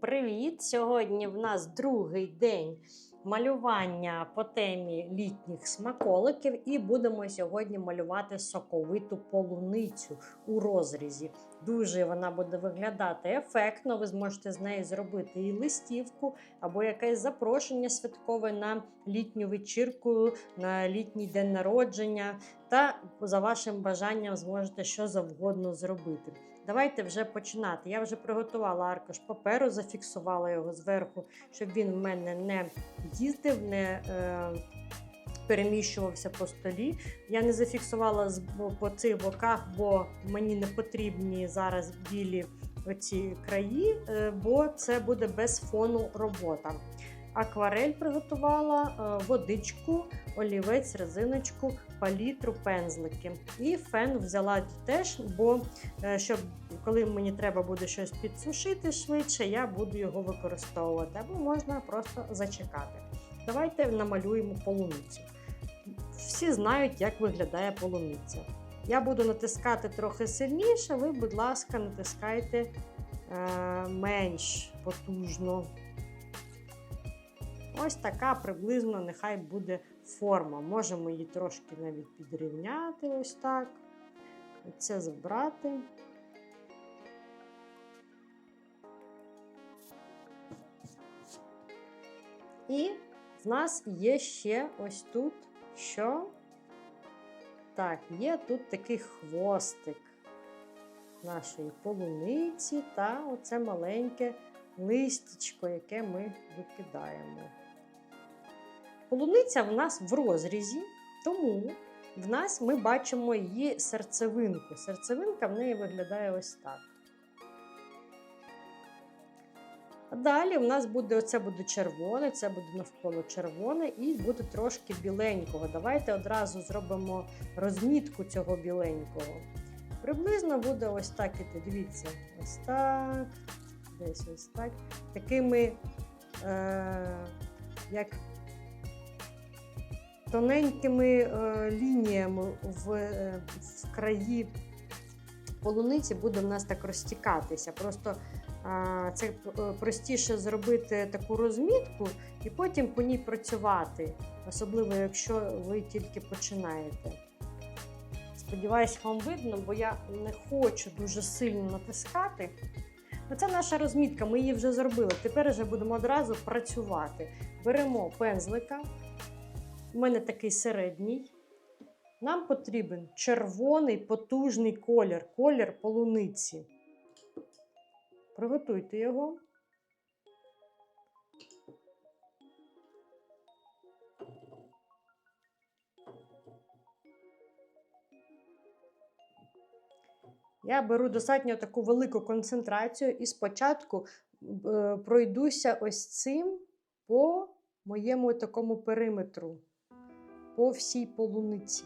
привіт! Сьогодні в нас другий день малювання по темі літніх смаколиків, і будемо сьогодні малювати соковиту полуницю у розрізі. Дуже вона буде виглядати ефектно. Ви зможете з неї зробити і листівку, або якесь запрошення святкове на літню вечірку, на літній день народження. Та за вашим бажанням зможете що завгодно зробити. Давайте вже починати. Я вже приготувала аркуш паперу, зафіксувала його зверху, щоб він в мене не їздив, не е, переміщувався по столі. Я не зафіксувала по цих боках, бо мені не потрібні зараз білі оці краї, е, бо це буде без фону робота. Акварель приготувала, е, водичку, олівець, резиночку, палітру, пензлики. І фен взяла теж, бо е, щоб коли мені треба буде щось підсушити швидше, я буду його використовувати. Або можна просто зачекати. Давайте намалюємо полуницю. Всі знають, як виглядає полуниця. Я буду натискати трохи сильніше, ви, будь ласка, натискайте е, менш потужно. Ось така приблизно нехай буде форма. Можемо її трошки навіть підрівняти, ось так. Це забрати. І в нас є ще ось тут що? Так, є тут такий хвостик нашої полуниці та оце маленьке листячко, яке ми викидаємо. Полуниця в нас в розрізі, тому в нас ми бачимо її серцевинку. Серцевинка в неї виглядає ось так. Далі в нас буде оце буде червоне, це буде навколо червоне і буде трошки біленького. Давайте одразу зробимо розмітку цього біленького. Приблизно буде ось так іти. Дивіться, ось так, десь ось так. Такими, е, як тоненькими е, лініями в, е, в краї полуниці буде в нас так розтікатися. Просто це е, простіше зробити таку розмітку і потім по ній працювати, особливо якщо ви тільки починаєте. Сподіваюсь, вам видно, бо я не хочу дуже сильно натискати. Ну, Це наша розмітка, ми її вже зробили. Тепер вже будемо одразу працювати. Беремо пензлика. У мене такий середній. Нам потрібен червоний потужний колір, колір полуниці. Приготуйте його. Я беру достатньо таку велику концентрацію і спочатку е, пройдуся ось цим по моєму такому периметру, по всій полуниці.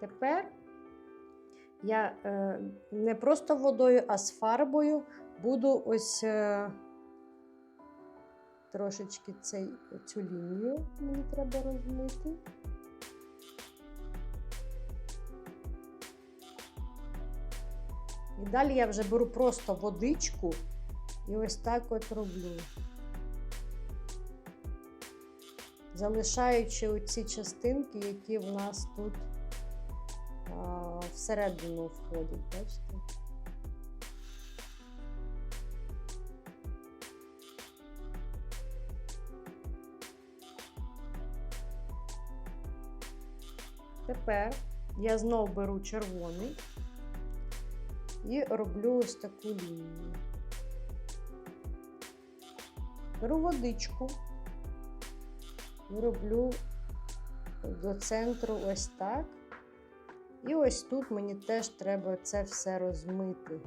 Тепер я е, не просто водою, а з фарбою буду ось е, трошечки цей, цю лінію мені треба розмити. Далі я вже беру просто водичку і ось так от роблю. Залишаючи оці частинки, які в нас тут а, всередину входять, бачите? Тепер я знову беру червоний і роблю ось таку лінію. Беру водичку і роблю до центру ось так. І ось тут мені теж треба це все розмити.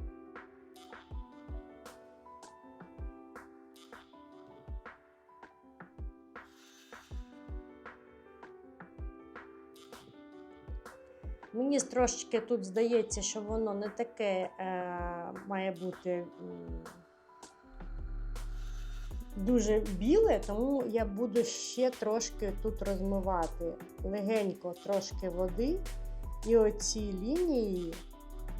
Мені трошечки тут здається, що воно не таке е, має бути дуже біле, тому я буду ще трошки тут розмивати легенько трошки води. І оці лінії,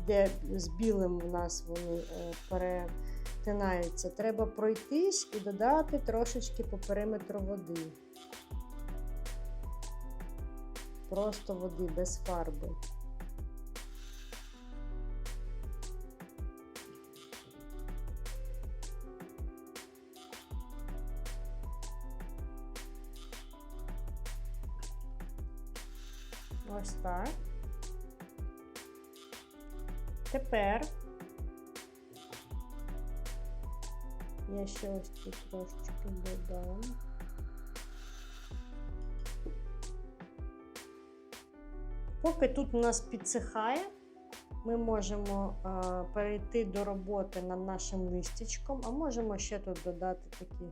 де з білим у нас вони е, перетинаються, треба пройтись і додати трошечки по периметру води. Просто води без фарби. Ось так. Тепер я ще ось тут трошечки додам. Поки тут у нас підсихає, ми можемо е, перейти до роботи над нашим листячком, а можемо ще тут додати такі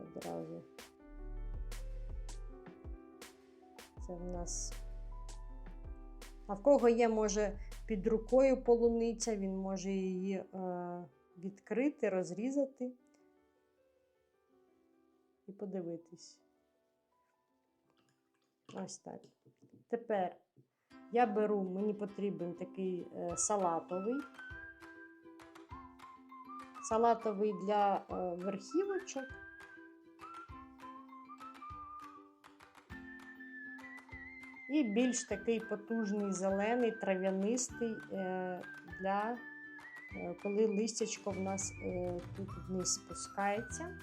одразу. Це в нас. А в кого є, може, під рукою полуниця, він може її е, відкрити, розрізати і подивитись. Ось так. Тепер я беру, мені потрібен такий е, салатовий. Салатовий для е, верхівочок. І більш такий потужний зелений, трав'янистий е, для коли листячко в нас тут вниз спускається,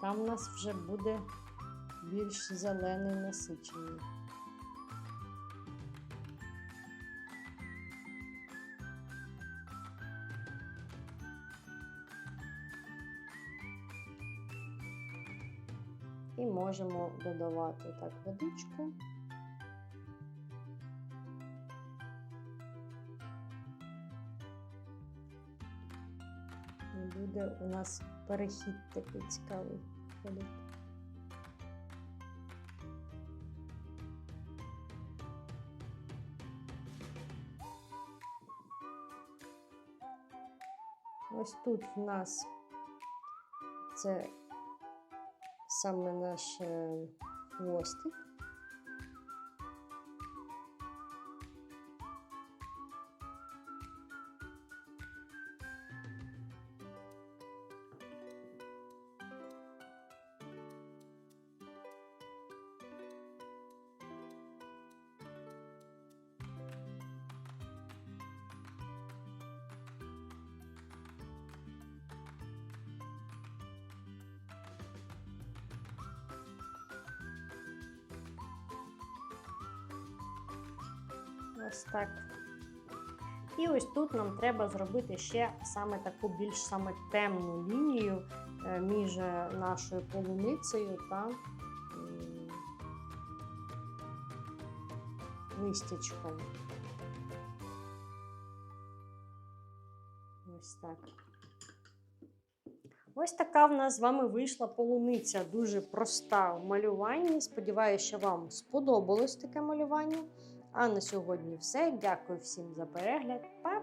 там у нас вже буде більш зелений насичений. І можемо додавати так водичку. І буде у нас перехід такий цікавий. Ось тут в нас це саме наш е, хвостик. Ось так. І ось тут нам треба зробити ще саме таку більш саме темну лінію е, між нашою полуницею та листячком. Ось так. Ось така в нас з вами вийшла полуниця. Дуже проста в малюванні. Сподіваюся, що вам сподобалось таке малювання. А на сьогодні все. Дякую всім за перегляд. Па-па!